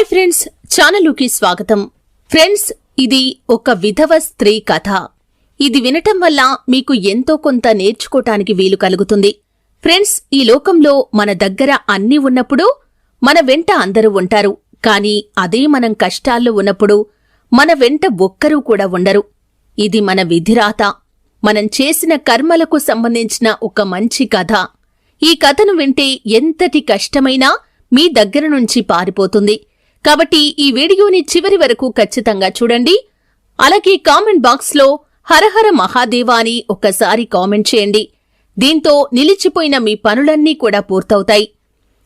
Hi friends ఛానలుకి స్వాగతం. Friends ఇది ఒక విధవ స్త్రీ కథ. ఇది వినటం వల్ల మీకు ఎంతో కొంత నేర్చుకోటానికి వీలు కలుగుతుంది. ఫ్రెండ్స్ ఈ లోకంలో మన దగ్గర అన్నీ ఉన్నప్పుడు మన వెంట అందరూ ఉంటారు. కానీ అదే మనం కష్టాల్లో ఉన్నప్పుడు మన వెంట ఒక్కరూ కూడా ఉండరు. ఇది మన విధిరాత. మనం చేసిన కర్మలకు సంబంధించిన ఒక మంచి కథ. ఈ కథను వింటే ఎంతటి కష్టమైనా మీ దగ్గర నుంచి పారిపోతుంది. కాబట్టి ఈ వీడియోని చివరి వరకు ఖచ్చితంగా చూడండి. అలాగే కామెంట్ బాక్స్లో హరహర మహాదేవా అని ఒక్కసారి కామెంట్ చేయండి. దీంతో నిలిచిపోయిన మీ పనులన్నీ కూడా పూర్తవుతాయి.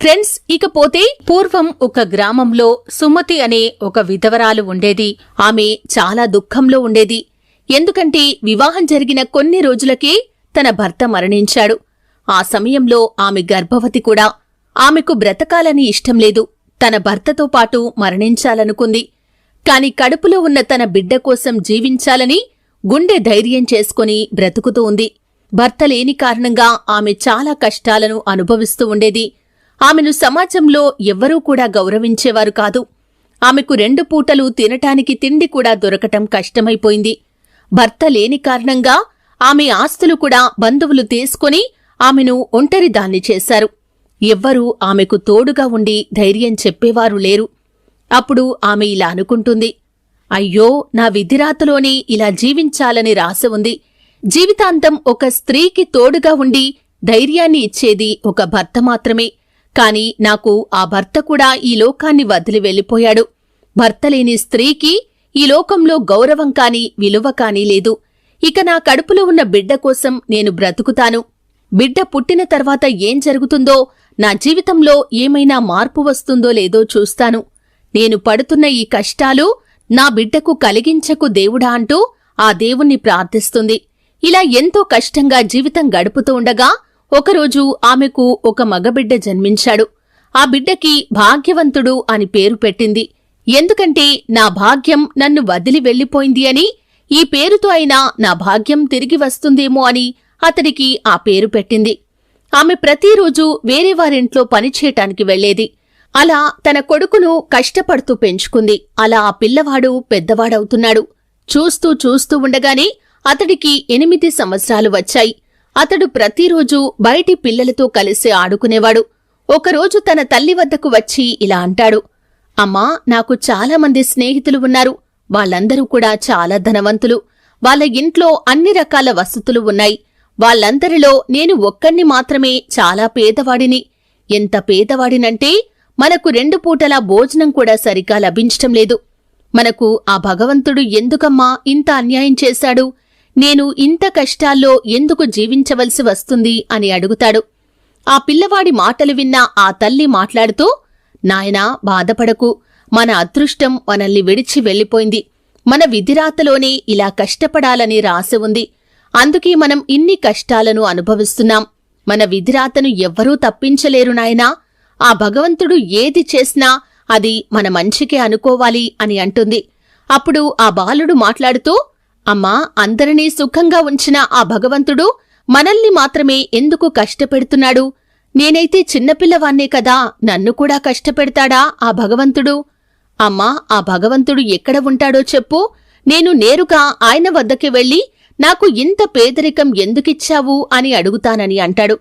ఫ్రెండ్స్ ఇకపోతే పూర్వం ఒక గ్రామంలో సుమతి అనే ఒక విధవరాలు ఉండేది. ఆమె చాలా దుఃఖంలో ఉండేది. ఎందుకంటే వివాహం జరిగిన కొన్ని రోజులకే తన భర్త మరణించాడు. ఆ సమయంలో ఆమె గర్భవతి కూడా. ఆమెకు బ్రతకాలని ఇష్టం లేదు. తన భర్తతో పాటు మరణించాలనుకుంది. కాని కడుపులో ఉన్న తన బిడ్డ కోసం జీవించాలని గుండె ధైర్యం చేసుకుని బ్రతుకుతూ ఉంది. భర్త లేని కారణంగా ఆమె చాలా కష్టాలను అనుభవిస్తూ ఉండేది. ఆమెను సమాజంలో ఎవ్వరూ కూడా గౌరవించేవారు కాదు. ఆమెకు రెండు పూటలు తినటానికి తిండి కూడా దొరకటం కష్టమైపోయింది. భర్త లేని కారణంగా ఆమె ఆస్తులు కూడా బంధువులు తీసుకుని ఆమెను ఒంటరిదాన్ని చేశారు. ఎవ్వరూ ఆమెకు తోడుగా ఉండి ధైర్యం చెప్పేవారు లేరు. అప్పుడు ఆమె ఇలా అనుకుంటుంది అయ్యో నా విధిరాతలోనే ఇలా జీవించాలని రాశ ఉంది. జీవితాంతం ఒక స్త్రీకి తోడుగా ఉండి ధైర్యాన్ని ఇచ్చేది ఒక భర్త మాత్రమే. కాని నాకు ఆ భర్త కూడా ఈ లోకాన్ని వదిలి వెళ్ళిపోయాడు. భర్త లేని స్త్రీకి ఈ లోకంలో గౌరవం కాని విలువ కాని లేదు. ఇక నా కడుపులో ఉన్న బిడ్డ కోసం నేను బ్రతుకుతాను. బిడ్డ పుట్టిన తర్వాత ఏం జరుగుతుందో నా జీవితంలో ఏమైనా మార్పు వస్తుందో లేదో చూస్తాను. నేను పడుతున్న ఈ కష్టాలు నా బిడ్డకు కలిగించకు దేవుడా అంటూ ఆ దేవుణ్ణి ప్రార్థిస్తుంది. ఇలా ఎంతో కష్టంగా జీవితం గడుపుతూ ఉండగా ఒకరోజు ఆమెకు ఒక మగబిడ్డ జన్మించాడు. ఆ బిడ్డకి భాగ్యవంతుడు అని పేరు పెట్టింది. ఎందుకంటే నా భాగ్యం నన్ను వదిలి వెళ్ళిపోయింది అని ఈ పేరుతో అయినా నా భాగ్యం తిరిగి వస్తుందేమో అని అతడికి ఆ పేరు పెట్టింది. ఆమె ప్రతిరోజూ వేరే వారింట్లో పనిచేయటానికి వెళ్ళేది అలా తన కొడుకును కష్టపడుతూ పెంచుకుంది. అలా ఆ పిల్లవాడు పెద్దవాడవుతున్నాడు. చూస్తూ చూస్తూ ఉండగానే అతడికి ఎనిమిది సంవత్సరాలు వచ్చాయి. అతడు ప్రతిరోజూ బయటి పిల్లలతో కలిసి ఆడుకునేవాడు. ఒకరోజు తన తల్లి వద్దకు వచ్చి ఇలా అంటాడు. అమ్మా నాకు చాలామంది స్నేహితులు ఉన్నారు. వాళ్ళందరూ కూడా చాలా ధనవంతులు. వాళ్ళ ఇంట్లో అన్ని రకాల వసతులు ఉన్నాయి. వాళ్ళందరిలో నేను ఒక్కణ్ణి మాత్రమే చాలా పేదవాడిని. ఎంత పేదవాడినంటే మనకు రెండు పూటలా భోజనం కూడా సరిగా లభించటం లేదు. మనకు ఆ భగవంతుడు ఎందుకమ్మా ఇంత అన్యాయం చేశాడు? నేను ఇంత కష్టాల్లో ఎందుకు జీవించవలసి వస్తుంది అని అడుగుతాడు. ఆ పిల్లవాడి మాటలు విన్న ఆ తల్లి మాట్లాడుతూ నాయనా బాధపడకు. మన అదృష్టం మనల్ని విడిచి వెళ్ళిపోయింది. మన విధిరాతలోనే ఇలా కష్టపడాలని రాసి ఉంది. అందుకే మనం ఇన్ని కష్టాలను అనుభవిస్తున్నాం. మన విధిరాతను ఎవ్వరూ తప్పించలేరు నాయనా. ఆ భగవంతుడు ఏది చేసినా అది మన మంచికే అనుకోవాలి అని అంటుంది. అప్పుడు ఆ బాలుడు మాట్లాడుతూ అమ్మా అందరినీ సుఖంగా ఉంచిన ఆ భగవంతుడు మనల్ని మాత్రమే ఎందుకు కష్టపెడుతున్నాడు? నేనైతే చిన్నపిల్లవాన్నే కదా నన్ను కూడా కష్టపెడతాడా ఆ భగవంతుడు? అమ్మా ఆ భగవంతుడు ఎక్కడ ఉంటాడో చెప్పు. నేను నేరుగా ఆయన వద్దకి వెళ్ళి నాకు ఇంత పేదరికం ఎందుకిచ్చావు అని అడుగుతానని అంటాడు.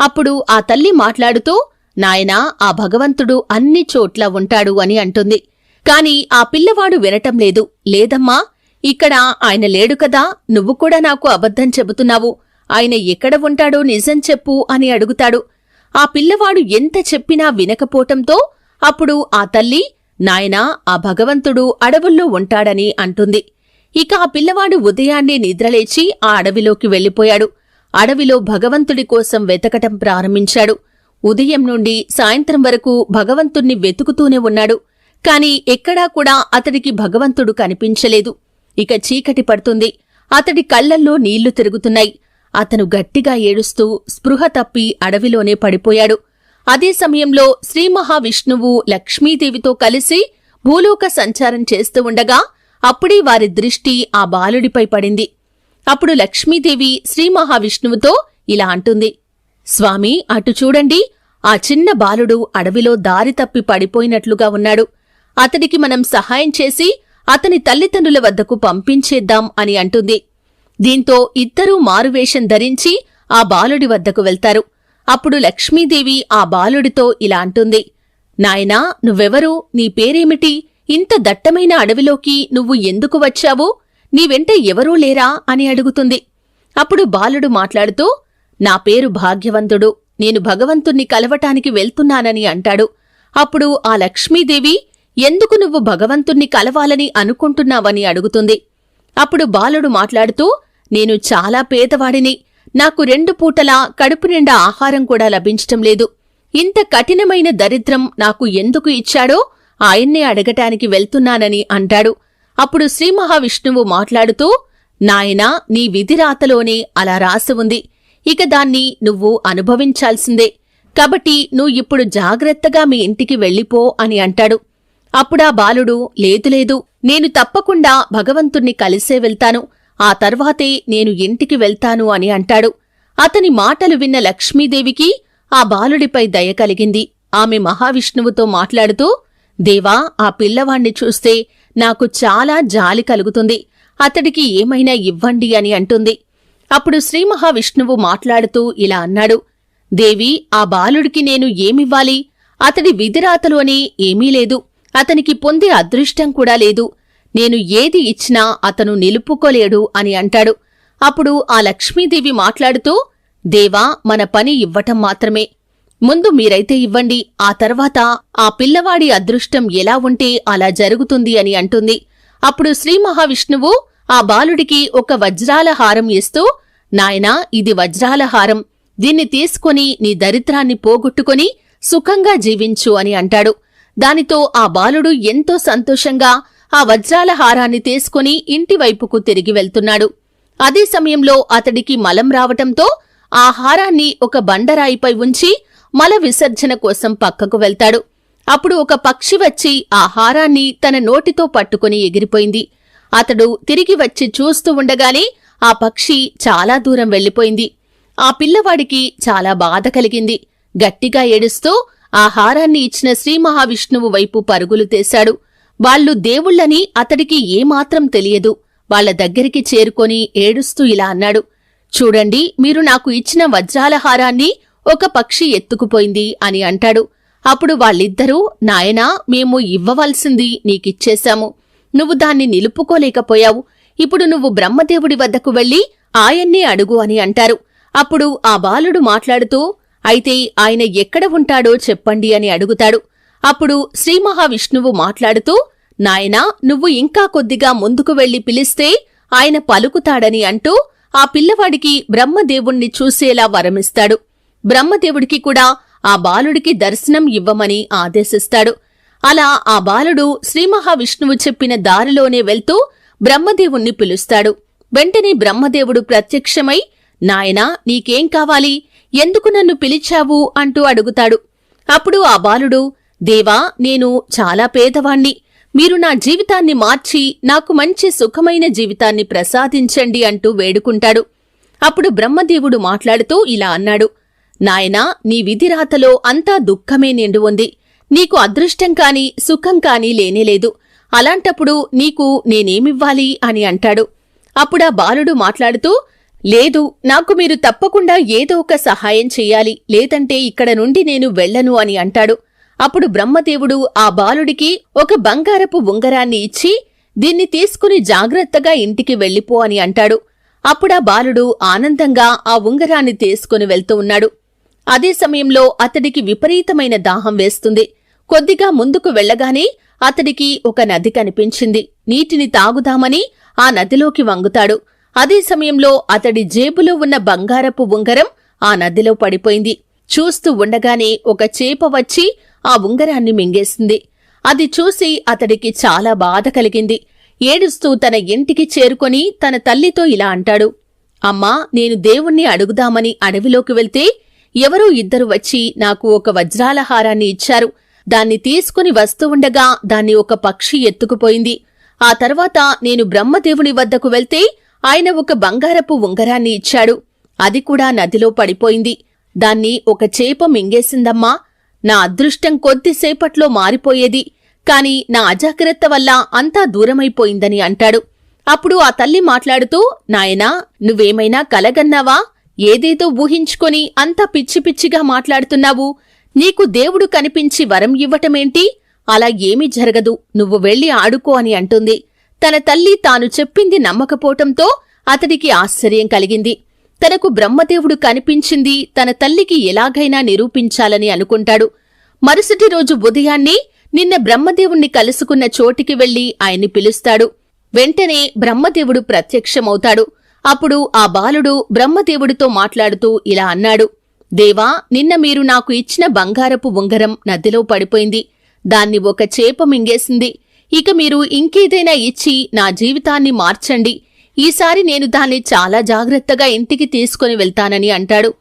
అప్పుడు ఆ తల్లి మాట్లాడుతూ నాయనా ఆ భగవంతుడు అన్ని చోట్ల ఉంటాడు అని అంటుంది. కాని ఆ పిల్లవాడు వినటం లేదు. లేదమ్మా ఇక్కడ ఆయన లేడు కదా నువ్వు కూడా నాకు అబద్ధం చెబుతున్నావు. ఆయన ఎక్కడ ఉంటాడో నిజం చెప్పు అని అడుగుతాడు. ఆ పిల్లవాడు ఎంత చెప్పినా వినకపోవటంతో అప్పుడు ఆ తల్లి నాయనా ఆ భగవంతుడు అడవుల్లో ఉంటాడని అంటుంది. ఇక ఆ పిల్లవాడు ఉదయాన్నే నిద్రలేచి ఆ అడవిలోకి వెళ్ళిపోయాడు. అడవిలో భగవంతుడి కోసం వెతకటం ప్రారంభించాడు. ఉదయం నుండి సాయంత్రం వరకు భగవంతుణ్ణి వెతుకుతూనే ఉన్నాడు. కాని ఎక్కడా కూడా అతడికి భగవంతుడు కనిపించలేదు. ఇక చీకటి పడుతుంది. అతడి కళ్ళల్లో నీళ్ళు తిరుగుతున్నాయి. అతను గట్టిగా ఏడుస్తూ స్పృహ తప్పి అడవిలోనే పడిపోయాడు. అదే సమయంలో శ్రీ మహావిష్ణువు లక్ష్మీదేవితో కలిసి భూలోక సంచారం చేస్తూ ఉండగా అప్పుడే వారి దృష్టి ఆ బాలుడిపై పడింది. అప్పుడు లక్ష్మీదేవి శ్రీ మహావిష్ణువుతో ఇలా అంటుంది. స్వామి అటు చూడండి. ఆ చిన్న బాలుడు అడవిలో దారి తప్పి పడిపోయినట్లుగా ఉన్నాడు. అతడికి మనం సహాయం చేసి అతని తల్లిదండ్రుల వద్దకు పంపించేద్దాం అని అంటుంది. దీంతో ఇద్దరూ మారువేషం ధరించి ఆ బాలుడి వద్దకు వెళ్తారు. అప్పుడు లక్ష్మీదేవి ఆ బాలుడితో ఇలా అంటుంది. నాయనా నువ్వెవరు? నీ పేరేమిటి? ఇంత దట్టమైన అడవిలోకి నువ్వు ఎందుకు వచ్చావు? నీ వెంట ఎవరూ లేరా? అని అడుగుతుంది. అప్పుడు బాలుడు మాట్లాడుతూ నా పేరు భాగ్యవంతుడు. నేను భగవంతుణ్ణి కలవటానికి వెళ్తున్నానని అంటాడు. అప్పుడు ఆ లక్ష్మీదేవి ఎందుకు నువ్వు భగవంతుణ్ణి కలవాలని అనుకుంటున్నావని అడుగుతుంది. అప్పుడు బాలుడు మాట్లాడుతూ నేను చాలా పేదవాడిని. నాకు రెండు పూటలా కడుపు నిండా ఆహారం కూడా లభించటం లేదు. ఇంత కఠినమైన దరిద్రం నాకు ఎందుకు ఇచ్చాడో ఆయన్నే అడగటానికి వెళ్తున్నానని అంటాడు. అప్పుడు శ్రీ మహావిష్ణువు మాట్లాడుతూ నాయనా నీ విధిరాతలోనే అలా రాసి ఉంది. ఇక దాన్ని నువ్వు అనుభవించాల్సిందే. కాబట్టి నువ్వు ఇప్పుడు జాగ్రత్తగా మీ ఇంటికి వెళ్ళిపో అని అంటాడు. అప్పుడా బాలుడు లేదు లేదు. నేను తప్పకుండా భగవంతుణ్ణి కలిసే వెళ్తాను. ఆ తర్వాతే నేను ఇంటికి వెళ్తాను అని అంటాడు. అతని మాటలు విన్న లక్ష్మీదేవికి ఆ బాలుడిపై దయ కలిగింది. ఆమె మహావిష్ణువుతో మాట్లాడుతూ దేవా ఆ పిల్లవాణ్ణి చూస్తే నాకు చాలా జాలి కలుగుతుంది. అతడికి ఏమైనా ఇవ్వండి అని అంటుంది. అప్పుడు శ్రీ మహావిష్ణువు మాట్లాడుతూ ఇలా అన్నాడు. దేవి ఆ బాలుడికి నేను ఏమివ్వాలి? అతడి విధిరాతలోనే ఏమీ లేదు. అతనికి పొందే అదృష్టం కూడా లేదు. నేను ఏది ఇచ్చినా అతను నిలుపుకోలేడు అని అంటాడు. అప్పుడు ఆ లక్ష్మీదేవి మాట్లాడుతూ దేవా మన పని ఇవ్వటం మాత్రమే. ముందు మీరైతే ఇవ్వండి ఆ తర్వాత ఆ పిల్లవాడి అదృష్టం ఎలా ఉంటే అలా జరుగుతుంది అని అంటుంది. అప్పుడు శ్రీ మహావిష్ణువు ఆ బాలుడికి ఒక వజ్రాల హారం ఇస్తూ నాయనా ఇది వజ్రాల హారం. దీన్ని తీసుకొని నీ దరిద్రాన్ని పోగొట్టుకొని సుఖంగా జీవించు అని అంటాడు. దానితో ఆ బాలుడు ఎంతో సంతోషంగా ఆ వజ్రాల హారాన్ని తీసుకుని ఇంటివైపుకు తిరిగి వెళ్తున్నాడు. అదే సమయంలో అతడికి మలం రావటంతో ఆ హారాన్ని ఒక బండరాయిపై ఉంచి మల విసర్జన కోసం పక్కకు వెళ్తాడు. అప్పుడు ఒక పక్షి వచ్చి ఆ హారాన్ని తన నోటితో పట్టుకుని ఎగిరిపోయింది. అతడు తిరిగి వచ్చి చూస్తూ ఉండగానే ఆ పక్షి చాలా దూరం వెళ్ళిపోయింది ఆ పిల్లవాడికి చాలా బాధ కలిగింది. గట్టిగా ఏడుస్తూ ఆ హారాన్ని ఇచ్చిన శ్రీ మహావిష్ణువు వైపు పరుగులు తీశాడు. వాళ్ళు దేవుళ్ళని అతడికి ఏమాత్రం తెలియదు. వాళ్ళ దగ్గరికి చేరుకొని ఏడుస్తూ ఇలా అన్నాడు. చూడండి మీరు నాకు ఇచ్చిన వజ్రాల హారాన్ని ఒక పక్షి ఎత్తుకుపోయింది అని అంటాడు. అప్పుడు వాళ్ళిద్దరూ నాయనా మేము ఇవ్వవలసింది నీకిచ్చేశాము. నువ్వు దాన్ని నిలుపుకోలేకపోయావు. ఇప్పుడు నువ్వు బ్రహ్మదేవుడి వద్దకు వెళ్ళి ఆయన్నే అడుగు అని అంటారు. అప్పుడు ఆ బాలుడు మాట్లాడుతూ అయితే ఆయన ఎక్కడ ఉంటాడో చెప్పండి అని అడుగుతాడు. అప్పుడు శ్రీ మహావిష్ణువు మాట్లాడుతూ నాయనా నువ్వు ఇంకా కొద్దిగా ముందుకు వెళ్ళి పిలిస్తే ఆయన పలుకుతాడని అంటూ ఆ పిల్లవాడికి బ్రహ్మదేవుణ్ణి చూసేలా వరమిస్తాడు. బ్రహ్మదేవుడికి కూడా ఆ బాలుడికి దర్శనం ఇవ్వమని ఆదేశిస్తాడు. అలా ఆ బాలుడు శ్రీ మహావిష్ణువు చెప్పిన దారిలోనే వెళ్తూ బ్రహ్మదేవుణ్ణి పిలుస్తాడు. వెంటనే బ్రహ్మదేవుడు ప్రత్యక్షమై నాయనా నీకేం కావాలి? ఎందుకు నన్ను పిలిచావు? అంటూ అడుగుతాడు. అప్పుడు ఆ బాలుడు దేవా నేను చాలా పేదవాణ్ణి. మీరు నా జీవితాన్ని మార్చి నాకు మంచి సుఖమైన జీవితాన్ని ప్రసాదించండి అంటూ వేడుకుంటాడు. అప్పుడు బ్రహ్మదేవుడు మాట్లాడుతూ ఇలా అన్నాడు. నాయనా నీ విధిరాతలో అంతా దుఃఖమే నిండు ఉంది. నీకు అదృష్టం కాని సుఖం కాని లేనేలేదు అలాంటప్పుడు నీకు నేనేమివ్వాలి అని అంటాడు. అప్పుడా బాలుడు మాట్లాడుతూ లేదు నాకు మీరు తప్పకుండా ఏదో ఒక సహాయం చెయ్యాలి లేదంటే ఇక్కడ నుండి నేను వెళ్ళను అని అంటాడు. అప్పుడు బ్రహ్మదేవుడు ఆ బాలుడికి ఒక బంగారపు ఉంగరాన్ని ఇచ్చి దీన్ని తీసుకుని జాగ్రత్తగా ఇంటికి వెళ్ళిపో అని అంటాడు. అప్పుడా బాలుడు ఆనందంగా ఆ ఉంగరాన్ని తీసుకుని వెళ్తూ ఉన్నాడు. అదే సమయంలో అతడికి విపరీతమైన దాహం వేస్తుంది. కొద్దిగా ముందుకు వెళ్ళగానే అతడికి ఒక నది కనిపించింది. నీటిని తాగుదామని ఆ నదిలోకి వంగుతాడు. అదే సమయంలో అతడి జేబులో ఉన్న బంగారపు ఉంగరం ఆ నదిలో పడిపోయింది. చూస్తూ ఉండగానే ఒక చేప వచ్చి ఆ ఉంగరాన్ని మింగేసింది. అది చూసి అతడికి చాలా బాధ కలిగింది. ఏడుస్తూ తన ఇంటికి చేరుకొని తన తల్లితో ఇలా అంటాడు. అమ్మా నేను దేవుణ్ణి అడుగుదామని అడవిలోకి వెళ్తే ఎవరో ఇద్దరు వచ్చి నాకు ఒక వజ్రాల హారాన్ని ఇచ్చారు. దాన్ని తీసుకుని వస్తూ ఉండగా దాన్ని ఒక పక్షి ఎత్తుకుపోయింది. ఆ తర్వాత నేను బ్రహ్మదేవుని వద్దకు వెళ్తే ఆయన ఒక బంగారపు ఉంగరాన్ని ఇచ్చాడు. అది కూడా నదిలో పడిపోయింది. దాన్ని ఒక చేప మింగేసిందమ్మా. నా అదృష్టం కొద్దిసేపట్లో మారిపోయేది. కాని నా అజాగ్రత్త వల్ల అంతా దూరమైపోయిందని అంటాడు. అప్పుడు ఆ తల్లి మాట్లాడుతూ నాయనా నువ్వేమైనా కలగన్నావా? ఏదేదో ఊహించుకొని అంత పిచ్చి పిచ్చిగా మాట్లాడుతున్నావు. నీకు దేవుడు కనిపించి వరం ఇవ్వటమేంటి? అలా ఏమీ జరగదు. నువ్వు వెళ్ళి ఆడుకో అని అంటుంది. తన తల్లి తాను చెప్పింది నమ్మకపోవటంతో అతడికి ఆశ్చర్యం కలిగింది. తనకు బ్రహ్మదేవుడు కనిపించింది తన తల్లికి ఎలాగైనా నిరూపించాలని అనుకుంటాడు. మరుసటి రోజు ఉదయాన్నే నిన్న బ్రహ్మదేవుణ్ణి కలుసుకున్న చోటికి వెళ్ళి ఆయన్ని పిలుస్తాడు. వెంటనే బ్రహ్మదేవుడు ప్రత్యక్షమవుతాడు. అప్పుడు ఆ బాలుడు బ్రహ్మదేవుడితో మాట్లాడుతూ ఇలా అన్నాడు. దేవా నిన్న మీరు నాకు ఇచ్చిన బంగారపు ఉంగరం నదిలో పడిపోయింది. దాన్ని ఒక చేప మింగేసింది. ఇక మీరు ఇంకేదైనా ఇచ్చి నా జీవితాన్ని మార్చండి. ఈసారి నేను దాన్ని చాలా జాగ్రత్తగా ఇంటికి తీసుకుని వెళ్తానని అంటాడు.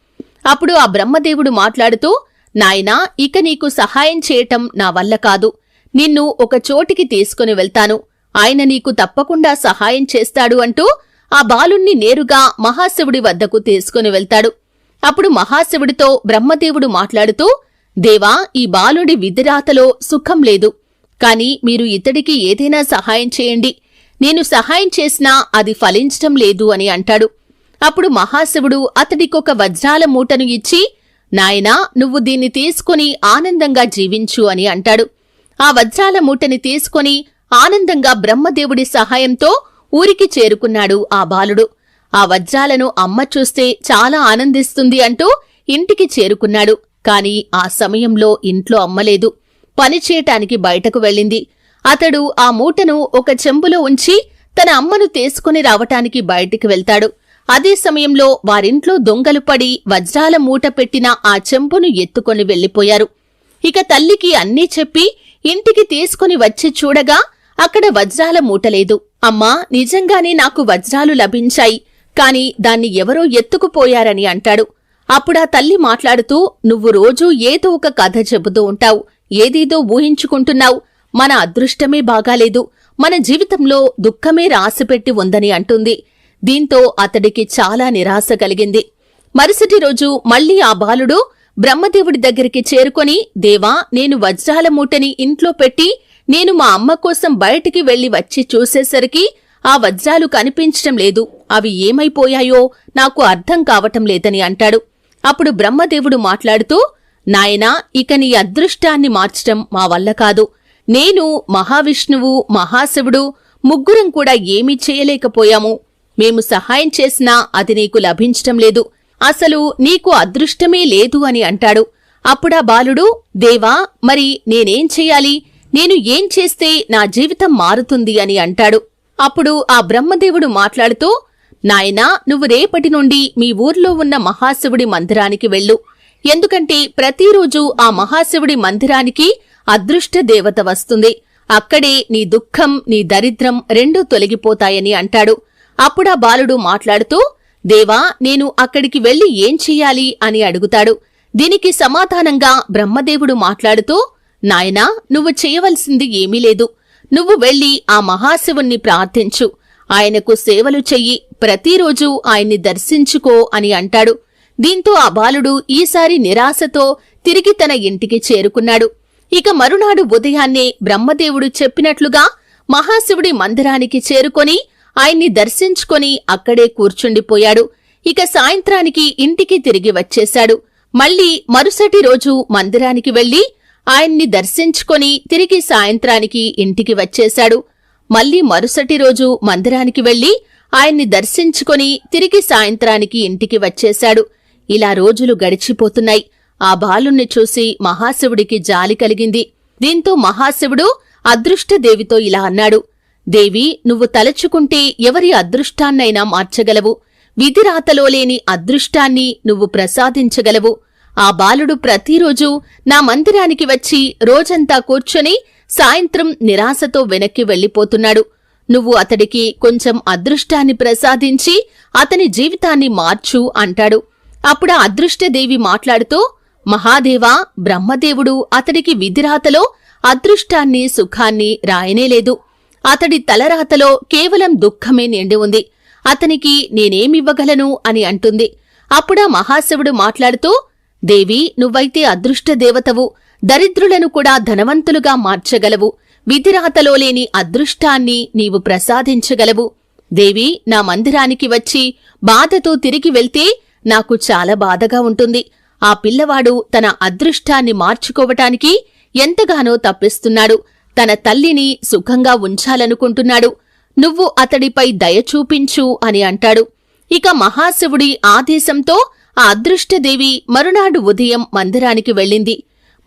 అప్పుడు ఆ బ్రహ్మదేవుడు మాట్లాడుతూ నాయనా ఇక నీకు సహాయం చేయటం నా వల్ల కాదు. నిన్ను ఒక చోటికి తీసుకుని వెళ్తాను. ఆయన నీకు తప్పకుండా సహాయం చేస్తాడు అంటూ ఆ బాలుణ్ణి నేరుగా మహాశివుడి వద్దకు తీసుకుని వెళ్తాడు. అప్పుడు మహాశివుడితో బ్రహ్మదేవుడు మాట్లాడుతూ దేవా ఈ బాలుడి విధిరాతలో సుఖం లేదు. కాని మీరు ఇతడికి ఏదైనా సహాయం చేయండి. నేను సహాయం చేసినా అది ఫలించటం లేదు అని అంటాడు. అప్పుడు మహాశివుడు అతడికొక వజ్రాల మూటను ఇచ్చి నాయనా నువ్వు దీన్ని తీసుకుని ఆనందంగా జీవించు అని అంటాడు. ఆ వజ్రాల మూటని తీసుకొని ఆనందంగా బ్రహ్మదేవుడి సహాయంతో ఊరికి చేరుకున్నాడు ఆ బాలుడు. ఆ వజ్రాలను అమ్మ చూస్తే చాలా ఆనందిస్తుంది అంటూ ఇంటికి చేరుకున్నాడు. కాని ఆ సమయంలో ఇంట్లో అమ్మలేదు పనిచేయటానికి బయటకు వెళ్ళింది. అతడు ఆ మూటను ఒక చెంబులో ఉంచి తన అమ్మను తీసుకుని రావటానికి బయటికి వెళ్తాడు. అదే సమయంలో వారింట్లో దొంగలు పడి వజ్రాల మూట పెట్టిన ఆ చెంబును ఎత్తుకొని వెళ్ళిపోయారు ఇక తల్లికి అన్నీ చెప్పి ఇంటికి తీసుకుని వచ్చి చూడగా అక్కడ వజ్రాల మూటలేదు అమ్మా నిజంగానే నాకు వజ్రాలు లభించాయి. కాని దాన్ని ఎవరో ఎత్తుకుపోయారని అంటాడు. అప్పుడా తల్లి మాట్లాడుతూ నువ్వు రోజూ ఏదో ఒక కథ చెబుతూ ఉంటావు. ఏదేదో ఊహించుకుంటున్నావు. మన అదృష్టమే బాగాలేదు. మన జీవితంలో దుఃఖమే రాసిపెట్టి ఉందని అంటుంది. దీంతో అతడికి చాలా నిరాశ కలిగింది. మరుసటి రోజు మళ్ళీ ఆ బాలుడు బ్రహ్మదేవుడి దగ్గరికి చేరుకొని దేవా నేను వజ్రాల మూటని ఇంట్లో పెట్టి నేను మా అమ్మ కోసం బయటికి వెళ్ళి వచ్చి చూసేసరికి ఆ వజ్రాలు కనిపించటం లేదు. అవి ఏమైపోయాయో నాకు అర్థం కావటం లేదని అంటాడు. అప్పుడు బ్రహ్మదేవుడు మాట్లాడుతూ నాయనా ఇక నీ అదృష్టాన్ని మార్చటం మా వల్ల కాదు. నేను మహావిష్ణువు మహాశివుడు ముగ్గురం కూడా ఏమీ చేయలేకపోయాము. మేము సహాయం చేసినా అది నీకు లభించటం లేదు. అసలు నీకు అదృష్టమే లేదు అని అంటాడు. అప్పుడా బాలుడు దేవా మరి నేనేం చెయ్యాలి నేను ఏం చేస్తే నా జీవితం మారుతుంది అని అంటాడు. అప్పుడు ఆ బ్రహ్మదేవుడు మాట్లాడుతూ నాయనా నువ్వు రేపటి నుండి మీ ఊర్లో ఉన్న మహాశివుడి మందిరానికి వెళ్ళు. ఎందుకంటే ప్రతిరోజు ఆ మహాశివుడి మందిరానికి అదృష్ట దేవత వస్తుంది. అక్కడే నీ దుఃఖం నీ దరిద్రం రెండూ తొలగిపోతాయని అంటాడు. అప్పుడా బాలుడు మాట్లాడుతూ దేవా నేను అక్కడికి వెళ్ళి ఏం చెయ్యాలి అని అడుగుతాడు. దీనికి సమాధానంగా బ్రహ్మదేవుడు మాట్లాడుతూ నాయనా నువ్వు చేయవలసింది ఏమీ లేదు. నువ్వు వెళ్ళి ఆ మహాశివుణ్ణి ప్రార్థించు. ఆయనకు సేవలు చెయ్యి. ప్రతిరోజూ ఆయన్ని దర్శించుకో అని అంటాడు. దీంతో ఆ బాలుడు ఈసారి నిరాశతో తిరిగి తన ఇంటికి చేరుకున్నాడు. ఇక మరునాడు ఉదయాన్నే బ్రహ్మదేవుడు చెప్పినట్లుగా మహాశివుడి మందిరానికి చేరుకొని ఆయన్ని దర్శించుకొని అక్కడే కూర్చుండిపోయాడు. ఇక సాయంత్రానికి ఇంటికి తిరిగి వచ్చేశాడు. మళ్ళీ మరుసటి రోజు మందిరానికి వెళ్ళి ఆయన్ని దర్శించుకొని తిరిగి సాయంత్రానికి ఇంటికి వచ్చేశాడు. మళ్ళీ మరుసటి రోజు మందిరానికి వెళ్ళి ఆయన్ని దర్శించుకొని తిరిగి సాయంత్రానికి ఇంటికి వచ్చేశాడు. ఇలా రోజులు గడిచిపోతున్నాయి. ఆ బాలుణ్ణి చూసి మహాశివుడికి జాలి కలిగింది. దీంతో మహాశివుడు అదృష్టదేవితో ఇలా అన్నాడు. దేవి నువ్వు తలచుకుంటే ఎవరి అదృష్టాన్నైనా మార్చగలవు. విధిరాతలో లేని అదృష్టాన్ని నువ్వు ప్రసాదించగలవు. ఆ బాలుడు ప్రతిరోజు నా మందిరానికి వచ్చి రోజంతా కూర్చొని సాయంత్రం నిరాశతో వెనక్కి వెళ్ళిపోతున్నాడు నువ్వు అతడికి కొంచెం అదృష్టాన్ని ప్రసాదించి అతని జీవితాన్ని మార్చు అంటాడు. అప్పుడు అదృష్టదేవి మాట్లాడుతూ మహాదేవా బ్రహ్మదేవుడు అతడికి విధిరాతలో అదృష్టాన్ని సుఖాన్ని రాయనేలేదు అతడి తలరాతలో కేవలం దుఃఖమే నిండి ఉంది. అతనికి నేనేమివ్వగలను? అని అంటుంది. అప్పుడా మహాశివుడు మాట్లాడుతూ దేవి నువ్వైతే అదృష్ట దేవతవు దరిద్రులను కూడా ధనవంతులుగా మార్చగలవు. విధిరాతలో లేని అదృష్టాన్ని నీవు ప్రసాదించగలవు. దేవి నా మందిరానికి వచ్చి బాధతో తిరిగి వెళ్తే నాకు చాలా బాధగా ఉంటుంది. ఆ పిల్లవాడు తన అదృష్టాన్ని మార్చుకోవటానికి ఎంతగానో తప్పిస్తున్నాడు. తన తల్లిని సుఖంగా ఉంచాలనుకుంటున్నాడు. నువ్వు అతడిపై దయ చూపించు అని అంటాడు. ఇక మహాశివుడి ఆదేశంతో ఆ అదృష్టదేవి మరునాడు ఉదయం మందిరానికి వెళ్ళింది.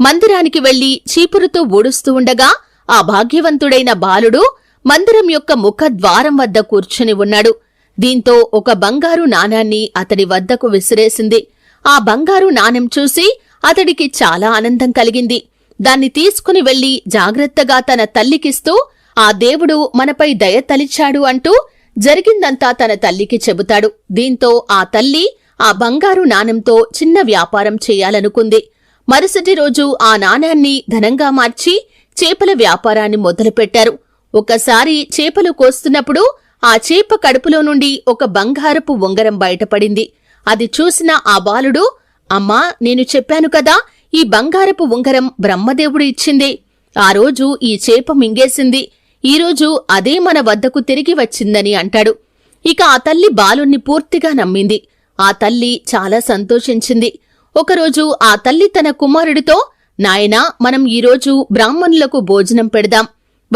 మందిరానికి వెళ్ళి చీపురుతో ఊడుస్తూ ఉండగా ఆ భాగ్యవంతుడైన బాలుడు మందిరం యొక్క ముఖ ద్వారం వద్ద కూర్చుని ఉన్నాడు. దీంతో ఒక బంగారు నాణాన్ని అతడి వద్దకు విసిరేసింది. ఆ బంగారు నాణెం చూసి అతడికి చాలా ఆనందం కలిగింది. దాన్ని తీసుకుని వెళ్ళి జాగ్రత్తగా తన తల్లికిస్తూ ఆ దేవుడు మనపై దయ తలిచాడు అంటూ జరిగిందంతా తన తల్లికి చెబుతాడు. దీంతో ఆ తల్లి ఆ బంగారు నాణెంతో చిన్న వ్యాపారం చేయాలనుకుంది. మరుసటి రోజు ఆ నాణాన్ని ధనంగా మార్చి చేపల వ్యాపారాన్ని మొదలుపెట్టారు. ఒకసారి చేపలు కోస్తున్నప్పుడు ఆ చేప కడుపులో నుండి ఒక బంగారపు ఉంగరం బయటపడింది. అది చూసిన ఆ బాలుడు అమ్మా నేను చెప్పాను కదా ఈ బంగారపు ఉంగరం బ్రహ్మదేవుడు ఇచ్చింది. ఆ రోజు ఈ చేప మింగేసింది. ఈరోజు అదే మన వద్దకు తిరిగి వచ్చిందని అంటాడు. ఇక ఆ తల్లి బాలుణ్ణి పూర్తిగా నమ్మింది. ఆ తల్లి చాలా సంతోషించింది. ఒకరోజు ఆ తల్లి తన కుమారుడితో నాయనా మనం ఈరోజు బ్రాహ్మణులకు భోజనం పెడదాం.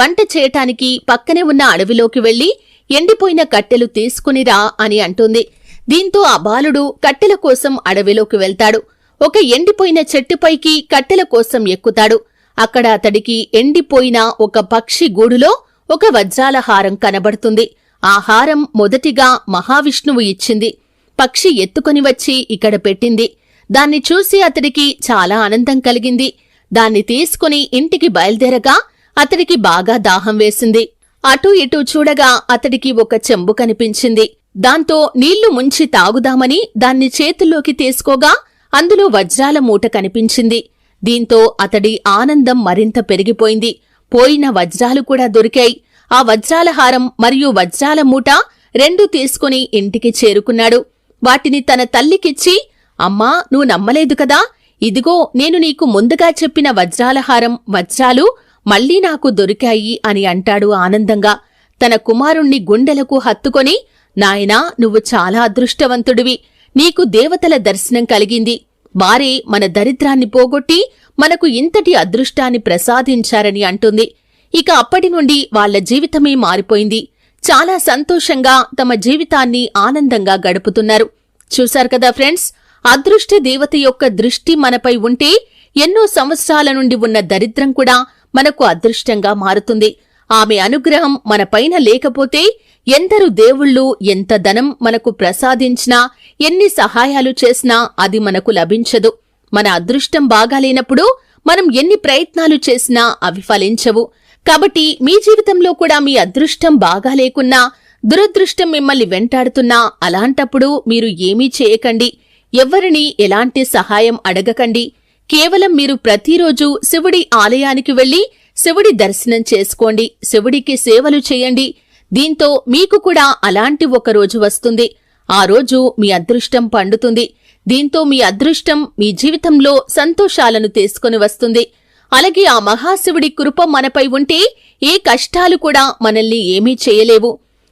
వంట చేయటానికి పక్కనే ఉన్న అడవిలోకి వెళ్ళి ఎండిపోయిన కట్టెలు తీసుకునిరా అని అంటుంది. దీంతో ఆ బాలుడు కట్టెల కోసం అడవిలోకి వెళ్తాడు. ఒక ఎండిపోయిన చెట్టుపైకి కట్టెల కోసం ఎక్కుతాడు. అక్కడ అతడికి ఎండిపోయిన ఒక పక్షి గూడులో ఒక వజ్రాల హారం కనబడుతుంది. ఆ హారం మొదటిగా మహావిష్ణువు ఇచ్చింది. పక్షి ఎత్తుకొని వచ్చి ఇక్కడ పెట్టింది. దాన్ని చూసి అతడికి చాలా ఆనందం కలిగింది. దాన్ని తీసుకుని ఇంటికి బయలుదేరగా అతడికి బాగా దాహం వేసింది. అటూ ఇటూ చూడగా అతడికి ఒక చెంబు కనిపించింది. దాంతో నీళ్ళు ముంచి తాగుదామని దాన్ని చేతుల్లోకి తీసుకోగా అందులో వజ్రాల మూట కనిపించింది. దీంతో అతడి ఆనందం మరింత పెరిగిపోయింది. పోయిన వజ్రాలు కూడా దొరికాయి. ఆ వజ్రాల హారం మరియు వజ్రాల మూట రెండూ తీసుకుని ఇంటికి చేరుకున్నాడు. వాటిని తన తల్లికిచ్చి అమ్మా నువ్వు నమ్మలేదు కదా. ఇదిగో నేను నీకు ముందుగా చెప్పిన వజ్రాలహారం వజ్రాలు మళ్ళీ నాకు దొరికాయి అని అంటాడు ఆనందంగా. తన కుమారుణ్ణి గుండెలకు హత్తుకొని నాయనా నువ్వు చాలా అదృష్టవంతుడివి. నీకు దేవతల దర్శనం కలిగింది. వారే మన దరిద్రాన్ని పోగొట్టి మనకు ఇంతటి అదృష్టాన్ని ప్రసాదించారని అంటుంది. ఇక అప్పటి నుండి వాళ్ళ జీవితమే మారిపోయింది. చాలా సంతోషంగా తమ జీవితాన్ని ఆనందంగా గడుపుతున్నారు. చూశారు కదా ఫ్రెండ్స్ అదృష్ట దేవత యొక్క దృష్టి మనపై ఉంటే ఎన్నో సంవత్సరాల నుండి ఉన్న దరిద్రం కూడా మనకు అదృష్టంగా మారుతుంది. ఆమె అనుగ్రహం మనపైన లేకపోతే ఎందరు దేవుళ్ళు ఎంత ధనం మనకు ప్రసాదించినా ఎన్ని సహాయాలు చేసినా అది మనకు లభించదు. మన అదృష్టం బాగాలేనప్పుడు మనం ఎన్ని ప్రయత్నాలు చేసినా అవి ఫలించవు. కాబట్టి మీ జీవితంలో కూడా మీ అదృష్టం బాగా లేకున్నా దురదృష్టం మిమ్మల్ని వెంటాడుతున్నా అలాంటప్పుడు మీరు ఏమీ చేయకండి. ఎవ్వరినీ ఎలాంటి సహాయం అడగకండి. కేవలం మీరు ప్రతిరోజు శివుడి ఆలయానికి వెళ్ళి శివుడి దర్శనం చేసుకోండి. శివుడికి సేవలు చేయండి. దీంతో మీకు కూడా అలాంటి ఒక రోజు వస్తుంది. ఆ రోజు మీ అదృష్టం పండుతుంది. దీంతో మీ అదృష్టం మీ జీవితంలో సంతోషాలను తీసుకుని వస్తుంది. అలాగే ఆ మహాశివుడి కృప మనపై ఉంటే ఏ కష్టాలు కూడా మనల్ని ఏమీ చేయలేవు.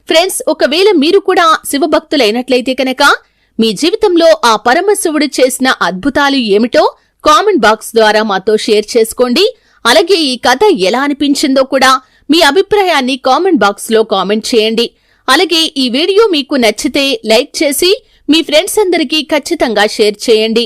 ఫ్రెండ్స్ ఒకవేళ మీరు కూడా శివభక్తులైనట్లయితే కనుక మీ జీవితంలో ఆ పరమశివుడు చేసిన అద్భుతాలు ఏమిటో కామెంట్ బాక్స్ ద్వారా మాతో షేర్ చేసుకోండి. అలాగే ఈ కథ ఎలా అనిపించిందో కూడా మీ అభిప్రాయాన్ని కామెంట్ బాక్స్లో కామెంట్ చేయండి. అలాగే ఈ వీడియో మీకు నచ్చితే లైక్ చేసి మీ ఫ్రెండ్స్ అందరికీ ఖచ్చితంగా షేర్ చేయండి.